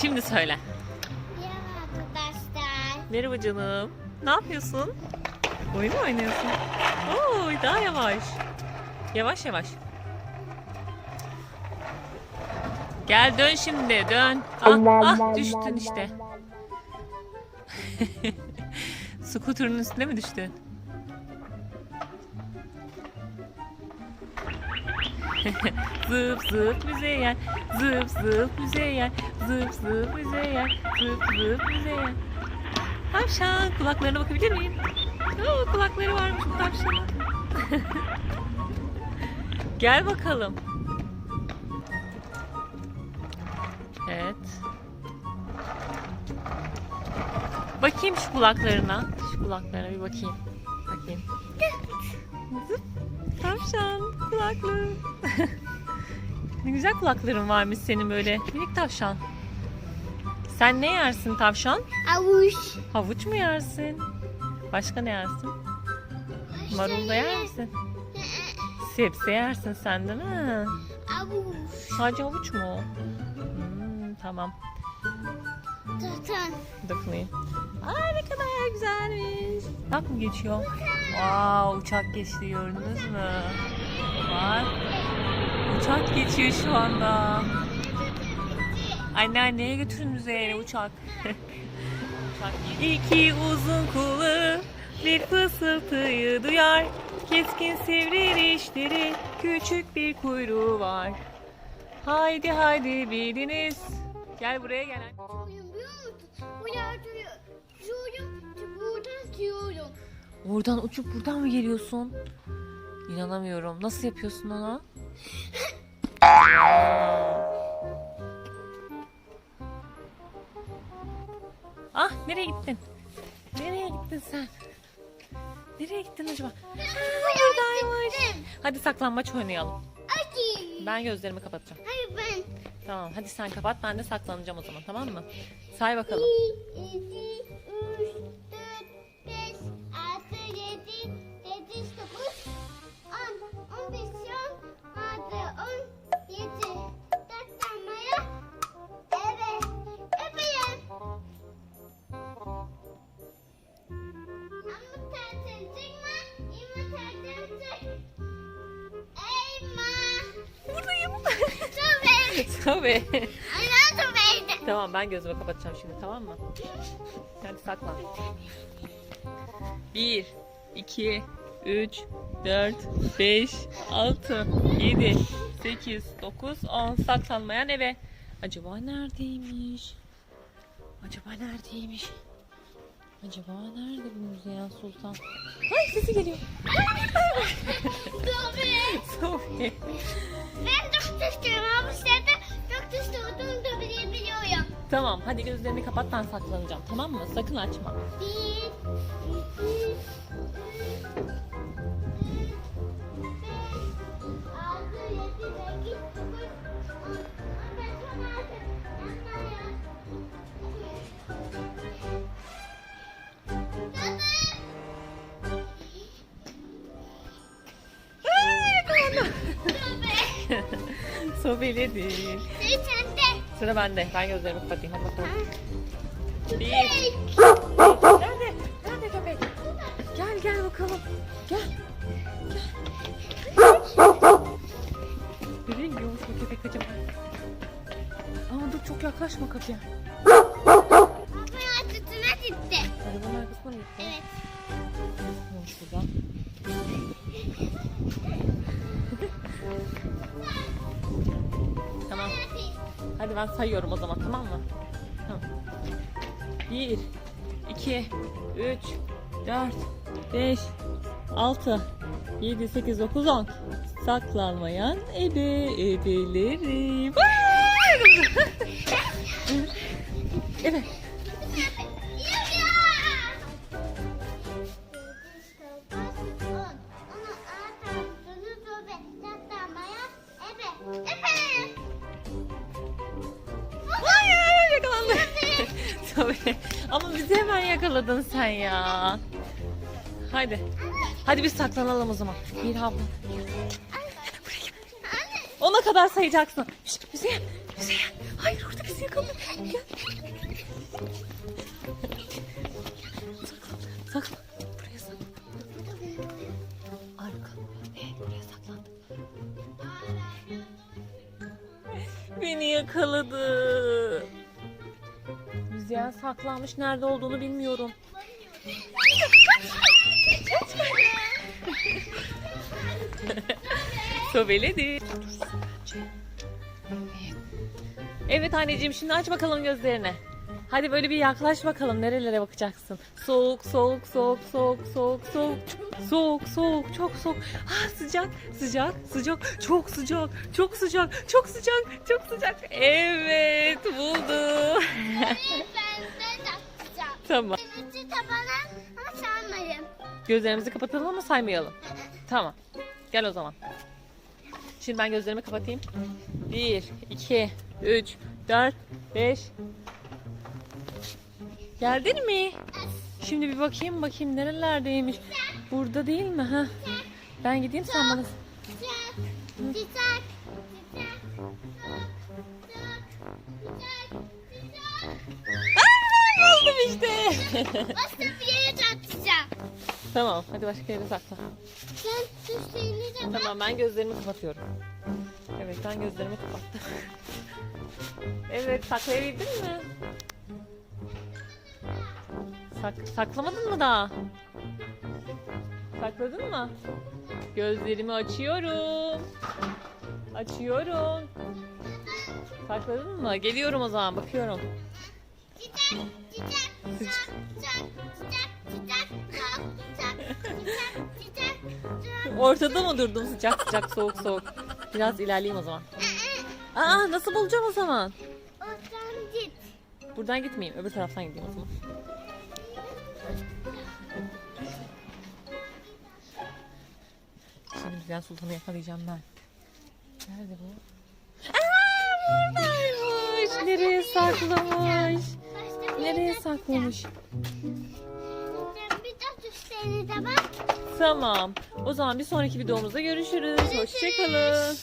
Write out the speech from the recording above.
Şimdi söyle. Merhaba arkadaşlar. Merhaba canım. Ne yapıyorsun? Oyun mu oynuyorsun? Oo, daha yavaş. Yavaş yavaş. Gel dön şimdi dön. Ah, ah düştün işte. Skuterın üstüne mi düştün? zıp zıp müzeyyen, zıp zıp müzeyyen, zıp zıp müzeyyen, zıp zıp müzeyyen. Tavşan kulaklarına bakabilir miyim? Oo, kulakları varmış bu tavşanın. Gel bakalım. Evet. Bakayım şu kulaklarına. Şu kulaklarına bir bakayım. Bakayım. Tavşan kulaklı. Ne güzel kulakların varmış senin böyle. Minik tavşan. Sen ne yersin tavşan? Avuç. Havuç mu yersin? Başka ne yersin? Marul da yer misin? Sebze yersin sen değil mi? Avuç. Sadece havuç mu? Hmm, tamam. Tatan. Dokunayım. Ay ne kadar güzelmiş. Uçak mı geçiyor? Wow, uçak geçti gördünüz mü? Bak. Uçak geçiyor şu anda. Anneanneye götürün müzeye uçak. uçak İki uzun kulu bir fısıltıyı duyar. Keskin sivri dişleri küçük bir kuyruğu var. Haydi haydi bildiniz. Gel buraya gel. Bu. Oradan uçup buradan mı geliyorsun? İnanamıyorum. Nasıl yapıyorsun onu? Ah nereye gittin? Nereye gittin sen? Nereye gittin acaba? Aa, buradaymış. Hadi saklanmaç oynayalım. Ben gözlerimi kapatacağım. Hayır ben. Tamam hadi sen kapat ben de saklanacağım o zaman tamam mı? Say bakalım. Tabii. Anam tabii. Tamam ben gözümü kapatacağım şimdi tamam mı? Hadi saklan. 1, 2, 3, 4, 5, 6, 7, 8, 9, 10 saklanmayan eve. Acaba neredeymiş? Acaba neredeymiş? Acaba nerede bu Müzeyyen Sultan? Ay sesi geliyor. Tabii. Sofi. Ben çok düştüm ama sen de çok düştüğünü da bilebiliyorum. Tamam hadi gözlerini kapat ben saklanacağım tamam mı? Sakın açma. Bir, iki, üç, dört, altı, yedi, sekiz, dokuz, Sofi'ledi. Sıra sende. Sıra bende. Ben gözlerimi kapatayım. Hadi bakalım. Bir. Nerede? Nerede köpek? Gel gel bakalım. Gel. Gel. Nereye gidiyormuş bu köpek acaba? Ama dur çok yaklaşma kapıya. Kapıyı açtığına gitti. Arabanın arkasına mı gitti? Evet. Ne olmuş burada? Hadi ben sayıyorum o zaman tamam mı? Tamam. 1, 2, 3, 4, 5, 6, 7, 8, 9, 10. Saklanmayan ebe ebeleri. evet. Ama bizi hemen yakaladın sen ya. Haydi. Hadi biz saklanalım o zaman. Bir abla. Ona kadar sayacaksın. Şişt, müziğe, müziğe. Hayır orada bizi yakaladı. Gel. saklan. Buraya saklan. Arka. Ee, buraya saklan. Beni yakaladı. Rüzgar saklanmış. Nerede olduğunu bilmiyorum. Sobeledi. Evet anneciğim şimdi aç bakalım gözlerini. Hadi böyle bir yaklaş bakalım nerelere bakacaksın. Soğuk soğuk soğuk soğuk soğuk soğuk soğuk soğuk çok soğuk. Ah sıcak sıcak sıcak çok sıcak çok sıcak çok sıcak çok sıcak. Evet buldu. Tamam. Gözlerimizi kapatalım ama saymayalım. Tamam. Gel o zaman. Şimdi ben gözlerimi kapatayım. 1, 2, 3, 4, 5. Geldin mi? Şimdi bir bakayım bakayım nerelerdeymiş. Burada değil mi? ha? Ben gideyim sen bana. Buldum işte. Başka bir yere takacağım. tamam hadi başka yere sakla. Sen düştüğünü de. Tamam ben gözlerimi kapatıyorum. Evet ben gözlerimi kapattım. evet saklayabildin mi? Sak saklamadın mı daha? Sakladın mı? Gözlerimi açıyorum. Açıyorum. Sakladın mı? Geliyorum o zaman bakıyorum. Sıcak. Ortada mı durdum sıcak sıcak soğuk soğuk? Biraz ilerleyeyim o zaman. Aa nasıl bulacağım o zaman? Oradan git. Buradan gitmeyeyim öbür taraftan gideyim o zaman. Şimdi Rüzgar Sultan'ı yakalayacağım ben. Nerede bu? Aa, buradaymış. Nereye saklamış? Nereye saklamış? takacağım. Bir de düştüğünü de bak. Tamam. O zaman bir sonraki videomuzda görüşürüz. Hoşçakalın.